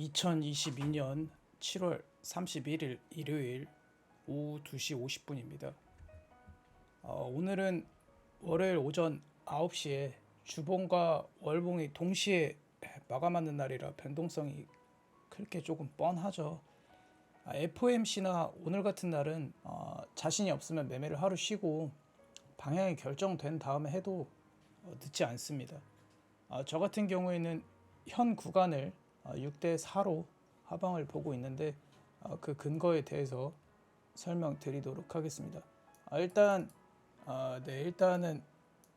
2022년 7월 31일 일요일 오후 2시 50분입니다. 어, 오늘은 월요일 오전 9시에 주봉과 월봉이 동시에 마감하는 날이라 변동성이 그렇게 조금 뻔하죠. 아, FOMC나 오늘 같은 날은 어, 자신이 없으면 매매를 하루 쉬고 방향이 결정된 다음에 해도 어, 늦지 않습니다. 아, 저 같은 경우에는 현 구간을 6대 4로 하방을 보고 있는데 어, 그 근거에 대해서 설명드리도록 하겠습니다. 아, 일단 아, 네 일단은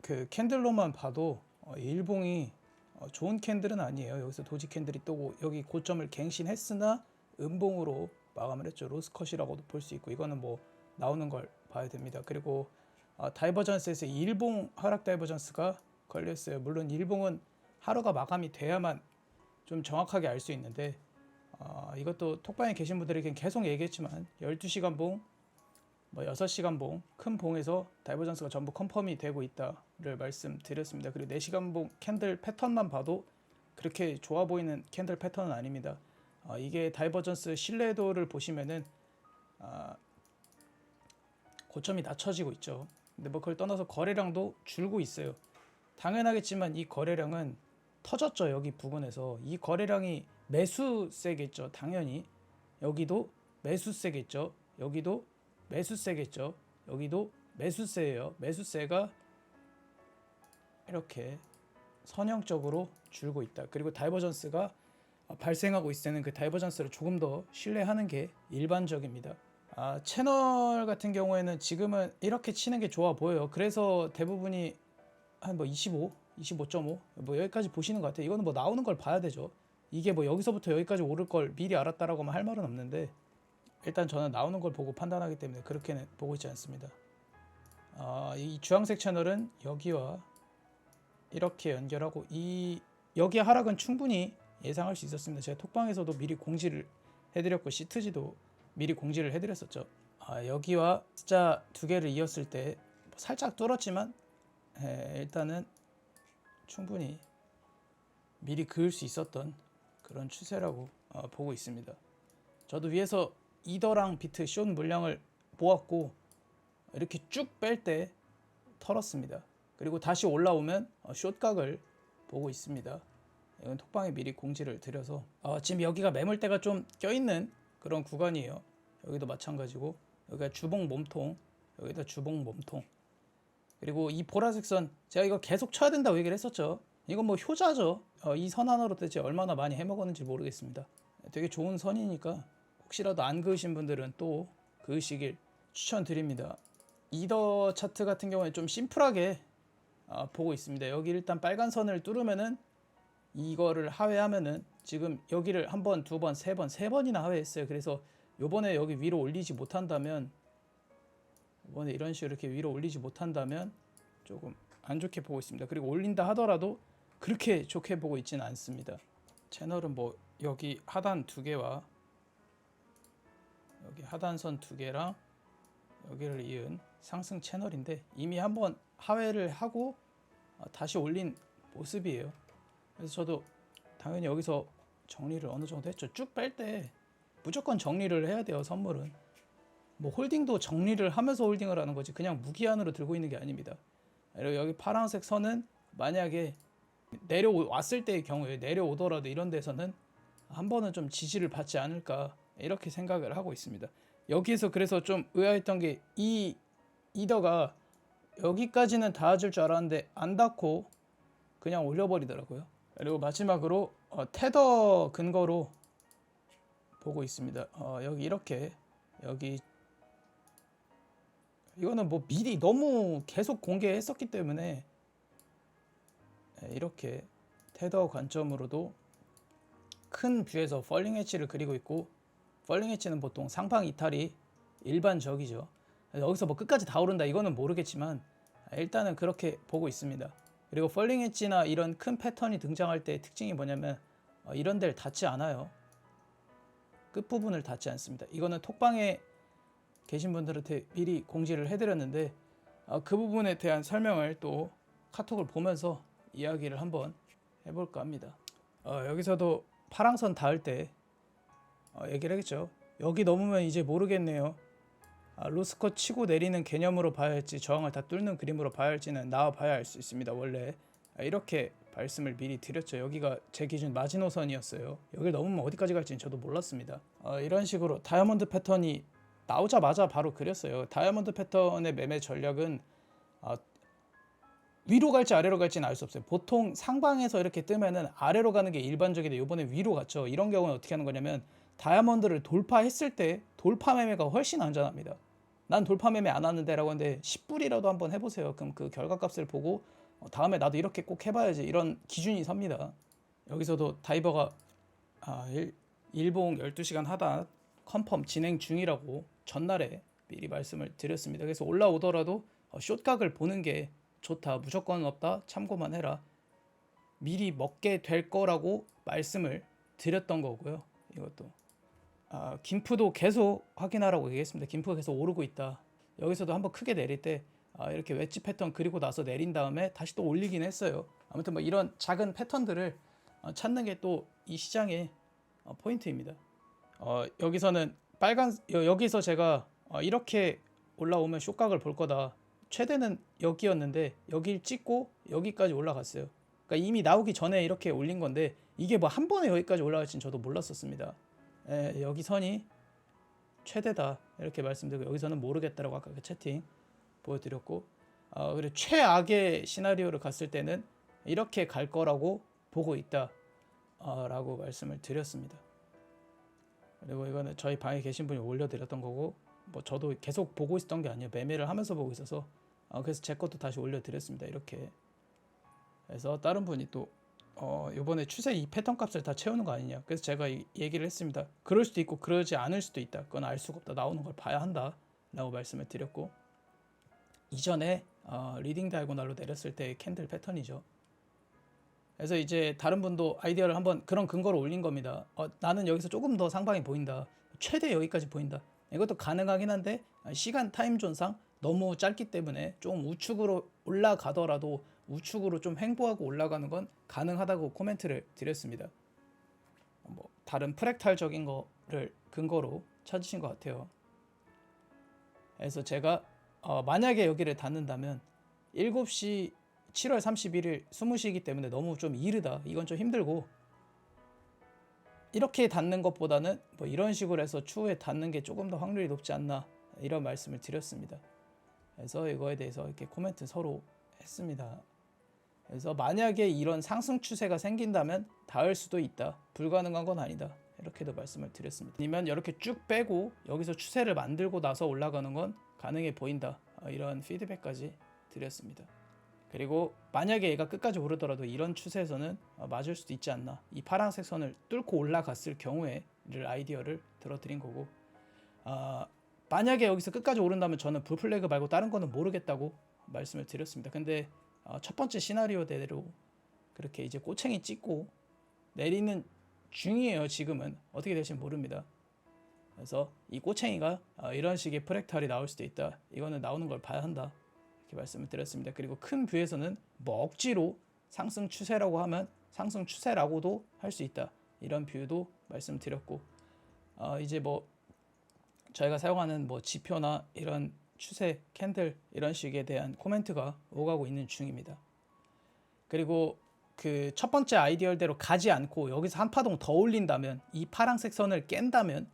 그 캔들로만 봐도 어, 이 일봉이 어, 좋은 캔들은 아니에요. 여기서 도지 캔들이 뜨고 여기 고점을 갱신했으나 음봉으로 마감을 했죠. 로스컷이라고도 볼 수 있고 이거는 뭐 나오는 걸 봐야 됩니다. 그리고 아, 다이버전스에서 일봉 하락 다이버전스가 걸렸어요. 물론 일봉은 하루가 마감이 돼야만 좀 정확하게 알 수 있는데 아, 이것도 톡방에 계신 분들에겐 계속 얘기했지만 12시간 봉, 뭐 6시간 봉, 큰 봉에서 다이버전스가 전부 컨펌이 되고 있다를 말씀드렸습니다. 그리고 4시간 봉 캔들 패턴만 봐도 그렇게 좋아 보이는 캔들 패턴은 아닙니다. 아, 이게 다이버전스 신뢰도를 보시면은 아, 고점이 낮춰지고 있죠. 근데 뭐 그걸 떠나서 거래량도 줄고 있어요. 당연하겠지만 이 거래량은 터졌죠 여기 부근에서. 이 거래량이 매수세겠죠 당연히. 여기도 매수세겠죠. 여기도 매수세겠죠. 여기도 매수세예요. 매수세가 이렇게 선형적으로 줄고 있다. 그리고 다이버전스가 발생하고 있을 때는 그 다이버전스를 조금 더 신뢰하는 게 일반적입니다. 아, 채널 같은 경우에는 지금은 이렇게 치는 게 좋아 보여요. 그래서 대부분이 한 뭐 25, 25.5, 뭐 여기까지 보시는 것 같아요. 이거는 뭐 나오는 걸 봐야 되죠. 이게 뭐 여기서부터 여기까지 오를 걸 미리 알았다라고만 할 말은 없는데 일단 저는 나오는 걸 보고 판단하기 때문에 그렇게는 보고 있지 않습니다. 아, 이 주황색 채널은 여기와 이렇게 연결하고 이 여기 하락은 충분히 예상할 수 있었습니다. 제가 톡방에서도 미리 공지를 해드렸고 시트지도 미리 공지를 해드렸었죠. 아, 여기와 숫자 두 개를 이었을 때 살짝 뚫었지만 에, 일단은 충분히 미리 그을 수 있었던 그런 추세라고 어, 보고 있습니다. 저도 위에서 이더랑 비트 숏 물량을 모았고 이렇게 쭉 뺄 때 털었습니다. 그리고 다시 올라오면 어, 숏각을 보고 있습니다. 이건 톡방에 미리 공지를 드려서 어, 지금 여기가 매물대가 좀 껴있는 그런 구간이에요. 여기도 마찬가지고 여기가 주봉 몸통 여기다 주봉 몸통 그리고 이 보라색 선 제가 이거 계속 쳐야 된다고 얘기를 했었죠. 이건 뭐 효자죠. 어, 이선 하나로 대체 얼마나 많이 해먹었는지 모르겠습니다. 되게 좋은 선이니까 혹시라도 안 그으신 분들은 또 그으시길 추천드립니다. 이더 차트 같은 경우에 좀 심플하게 어, 보고 있습니다. 여기 일단 빨간 선을 뚫으면은 이거를 하회하면은 지금 여기를 한 번, 두 번, 세 번, 세 번이나 하회했어요. 그래서 요번에 여기 위로 올리지 못한다면 이번에 이런 식으로 이렇게 위로 올리지 못한다면 조금 안 좋게 보고 있습니다. 그리고 올린다 하더라도 그렇게 좋게 보고 있지는 않습니다. 채널은 뭐 여기 하단 두 개와 여기 하단선 두 개랑 여기를 이은 상승 채널인데 이미 한번 하회를 하고 어, 다시 올린 모습이에요. 그래서 저도 당연히 여기서 정리를 어느 정도 했죠. 쭉 뺄 때 무조건 정리를 해야 돼요. 선물은. 뭐 홀딩도 정리를 하면서 홀딩을 하는 거지 그냥 무기한으로 들고 있는 게 아닙니다. 그리고 여기 파란색 선은 만약에 내려왔을 때의 경우에 내려오더라도 이런 데서는 한 번은 좀 지지를 받지 않을까 이렇게 생각을 하고 있습니다. 여기에서 그래서 좀 의아했던 게 이 이더가 여기까지는 닿아줄 줄 알았는데 안 닿고 그냥 올려버리더라고요. 그리고 마지막으로 어, 테더 근거로 보고 있습니다. 어, 여기 이렇게 여기 이거는 뭐 미리 너무 계속 공개했었기 때문에 네, 이렇게 테더 관점으로도 큰 뷰에서 펄링 엣지를 그리고 있고 펄링 엣지는 보통 상방 이탈이 일반적이죠. 여기서 뭐 끝까지 다 오른다 이거는 모르겠지만 일단은 그렇게 보고 있습니다. 그리고 펄링 엣지나 이런 큰 패턴이 등장할 때 특징이 뭐냐면 어, 이런 데를 닿지 않아요. 끝부분을 닿지 않습니다. 이거는 톡방에 계신 분들한테 미리 공지를 해드렸는데 어, 그 부분에 대한 설명을 또 카톡을 보면서 이야기를 한번 해볼까 합니다. 어, 여기서도 파랑선 닿을 때 어, 얘기를 하겠죠. 여기 넘으면 이제 모르겠네요. 아, 로스컷 치고 내리는 개념으로 봐야 할지 저항을 다 뚫는 그림으로 봐야 할지는 나와 봐야 알 수 있습니다. 원래 아, 이렇게 말씀을 미리 드렸죠. 여기가 제 기준 마지노선이었어요. 여길 넘으면 어디까지 갈지는 저도 몰랐습니다. 어, 이런 식으로 다이아몬드 패턴이 나오자마자 바로 그렸어요. 다이아몬드 패턴의 매매 전략은 아, 위로 갈지 아래로 갈지는 알 수 없어요. 보통 상방에서 이렇게 뜨면은 아래로 가는 게 일반적인데 이번에 위로 갔죠. 이런 경우는 어떻게 하는 거냐면 다이아몬드를 돌파했을 때 돌파 매매가 훨씬 안전합니다. 난 돌파 매매 안 하는데라고 하는데 10불이라도 한번 해보세요. 그럼 그 결과값을 보고 어, 다음에 나도 이렇게 꼭 해봐야지 이런 기준이 섭니다. 여기서도 다이버가 아, 일, 일봉 12시간 하다 컨펌 진행 중이라고 전날에 미리 말씀을 드렸습니다. 그래서 올라오더라도 어, 숏각을 보는 게 좋다. 무조건 없다. 참고만 해라. 미리 먹게 될 거라고 말씀을 드렸던 거고요. 이것도 아, 김프도 계속 확인하라고 얘기했습니다. 김프가 계속 오르고 있다. 여기서도 한번 크게 내릴 때 아, 이렇게 웨지 패턴 그리고 나서 내린 다음에 다시 또 올리긴 했어요. 아무튼 뭐 이런 작은 패턴들을 어, 찾는 게 또 이 시장의 어, 포인트입니다. 어, 여기서는 빨간 여, 여기서 제가 어, 이렇게 올라오면 쇼각을 볼 거다. 최대는 여기였는데 여기를 찍고 여기까지 올라갔어요. 그러니까 이미 나오기 전에 이렇게 올린 건데 이게 뭐 한 번에 여기까지 올라갈지는 저도 몰랐었습니다. 예, 여기 선이 최대다 이렇게 말씀드리고 여기서는 모르겠다라고 아까 그 채팅 보여드렸고 어, 그리고 최악의 시나리오를 갔을 때는 이렇게 갈 거라고 보고 있다라고 말씀을 드렸습니다. 그리고 이거는 저희 방에 계신 분이 올려드렸던 거고 뭐 저도 계속 보고 있었던 게 아니에요. 매매를 하면서 보고 있어서 어, 그래서 제 것도 다시 올려드렸습니다. 이렇게 그래서 다른 분이 또 어, 이번에 추세 이 패턴 값을 다 채우는 거 아니냐. 그래서 제가 이 얘기를 했습니다. 그럴 수도 있고 그러지 않을 수도 있다. 그건 알 수가 없다. 나오는 걸 봐야 한다. 라고 말씀을 드렸고 이전에 어, 리딩 다이고날로 내렸을 때의 캔들 패턴이죠. 그래서 이제 다른 분도 아이디어를 한번 그런 근거로 올린 겁니다. 어, 나는 여기서 조금 더 상방이 보인다. 최대 여기까지 보인다. 이것도 가능하긴 한데 시간 타임존상 너무 짧기 때문에 좀 우측으로 올라가더라도 우측으로 좀 횡보하고 올라가는 건 가능하다고 코멘트를 드렸습니다. 뭐 다른 프랙탈적인 거를 근거로 찾으신 것 같아요. 그래서 제가 어, 만약에 여기를 닫는다면 7시 7월 31일 20시이기 때문에 너무 좀 이르다. 이건 좀 힘들고 이렇게 닫는 것보다는 뭐 이런 식으로 해서 추후에 닫는 게 조금 더 확률이 높지 않나 이런 말씀을 드렸습니다. 그래서 이거에 대해서 이렇게 코멘트 서로 했습니다. 그래서 만약에 이런 상승 추세가 생긴다면 닿을 수도 있다. 불가능한 건 아니다. 이렇게도 말씀을 드렸습니다. 아니면 이렇게 쭉 빼고 여기서 추세를 만들고 나서 올라가는 건 가능해 보인다. 어, 이런 피드백까지 드렸습니다. 그리고 만약에 얘가 끝까지 오르더라도 이런 추세에서는 어, 맞을 수도 있지 않나. 이 파란색 선을 뚫고 올라갔을 경우에를 아이디어를 들어드린 거고. 아, 만약에 여기서 끝까지 오른다면 저는 불플래그 말고 다른 거는 모르겠다고 말씀을 드렸습니다. 근데 어, 첫 번째 시나리오대로 그렇게 이제 꼬챙이 찍고 내리는 중이에요. 지금은 어떻게 될지 모릅니다. 그래서 이 꼬챙이가 어, 이런 식의 프랙탈이 나올 수도 있다. 이거는 나오는 걸 봐야 한다. 이렇게 말씀을 드렸습니다. 그리고 큰 뷰에서는 뭐 억지로 상승 추세라고 하면 상승 추세라고도 할 수 있다. 이런 뷰도 말씀드렸고 어, 이제 뭐 저희가 사용하는 뭐 지표나 이런 추세 캔들 이런 식에 대한 코멘트가 오가고 있는 중입니다. 그리고 그 첫 번째 아이디어대로 가지 않고 여기서 한 파동 더 올린다면 이 파란색 선을 깬다면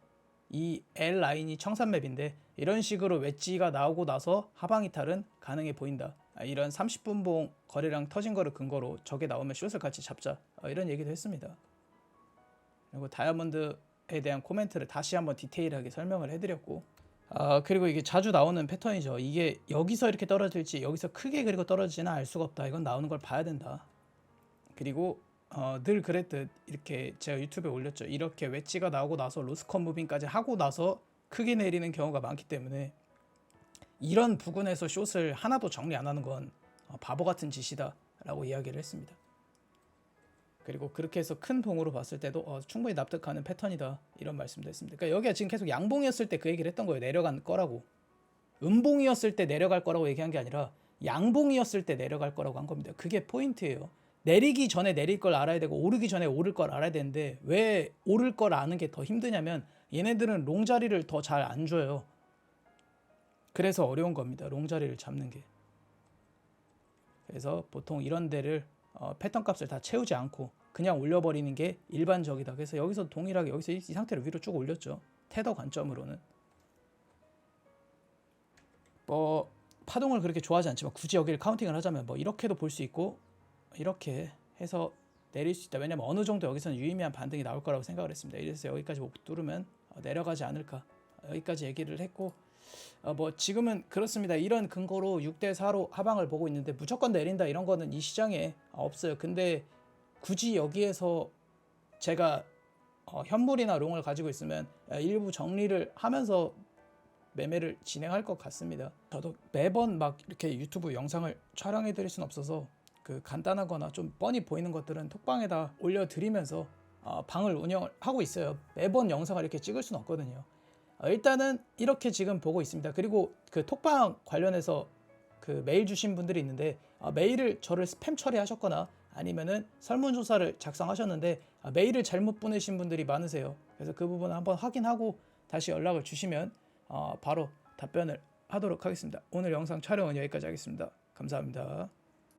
이 L 라인이 청산맵인데 이런 식으로 웨지가 나오고 나서 하방 이탈은 가능해 보인다. 아, 이런 30분 봉 거래량 터진 거를 근거로 저게 나오면 숏을 같이 잡자. 아, 이런 얘기도 했습니다. 그리고 다이아몬드에 대한 코멘트를 다시 한번 디테일하게 설명을 해드렸고 아 그리고 이게 자주 나오는 패턴이죠. 이게 여기서 이렇게 떨어질지 여기서 크게 그리고 떨어지지는 알 수가 없다. 이건 나오는 걸 봐야 된다. 그리고 어, 늘 그랬듯 이렇게 제가 유튜브에 올렸죠. 이렇게 웨지가 나오고 나서 로스컷 무빙까지 하고 나서 크게 내리는 경우가 많기 때문에 이런 부분에서 숏을 하나도 정리 안 하는 건 어, 바보 같은 짓이다라고 이야기를 했습니다. 그리고 그렇게 해서 큰 봉으로 봤을 때도 어, 충분히 납득하는 패턴이다 이런 말씀도 했습니다. 그러니까 여기가 지금 계속 양봉이었을 때 그 얘기를 했던 거예요. 내려간 거라고. 음봉이었을 때 내려갈 거라고 얘기한 게 아니라 양봉이었을 때 내려갈 거라고 한 겁니다. 그게 포인트예요. 내리기 전에 내릴 걸 알아야 되고 오르기 전에 오를 걸 알아야 되는데 왜 오를 걸 아는 게 더 힘드냐면 얘네들은 롱 자리를 더 잘 안 줘요. 그래서 어려운 겁니다. 롱 자리를 잡는 게. 그래서 보통 이런 데를 어, 패턴 값을 다 채우지 않고 그냥 올려버리는 게 일반적이다. 그래서 여기서 동일하게 여기서 이, 이 상태로 위로 쭉 올렸죠. 테더 관점으로는 뭐 파동을 그렇게 좋아하지 않지만 굳이 여기를 카운팅을 하자면 뭐 이렇게도 볼 수 있고 이렇게 해서 내릴 수 있다. 왜냐면 어느 정도 여기서는 유의미한 반등이 나올 거라고 생각을 했습니다. 이래서 여기까지 못 뚫으면 어, 내려가지 않을까. 여기까지 얘기를 했고 어, 뭐 지금은 그렇습니다. 이런 근거로 6대 4로 하방을 보고 있는데 무조건 내린다 이런 거는 이 시장에 없어요. 근데 굳이 여기에서 제가 어, 현물이나 롱을 가지고 있으면 어, 일부 정리를 하면서 매매를 진행할 것 같습니다. 저도 매번 막 이렇게 유튜브 영상을 촬영해 드릴 수는 없어서 그 간단하거나 좀 뻔히 보이는 것들은 톡방에다 올려드리면서 어, 방을 운영을 하고 있어요. 매번 영상을 이렇게 찍을 수는 없거든요. 어, 일단은 이렇게 지금 보고 있습니다. 그리고 그 톡방 관련해서 그 메일 주신 분들이 있는데 어, 메일을 저를 스팸 처리하셨거나 아니면은 설문조사를 작성하셨는데 아, 메일을 잘못 보내신 분들이 많으세요. 그래서 그 부분 한번 확인하고 다시 연락을 주시면 어, 바로 답변을 하도록 하겠습니다. 오늘 영상 촬영은 여기까지 하겠습니다. 감사합니다.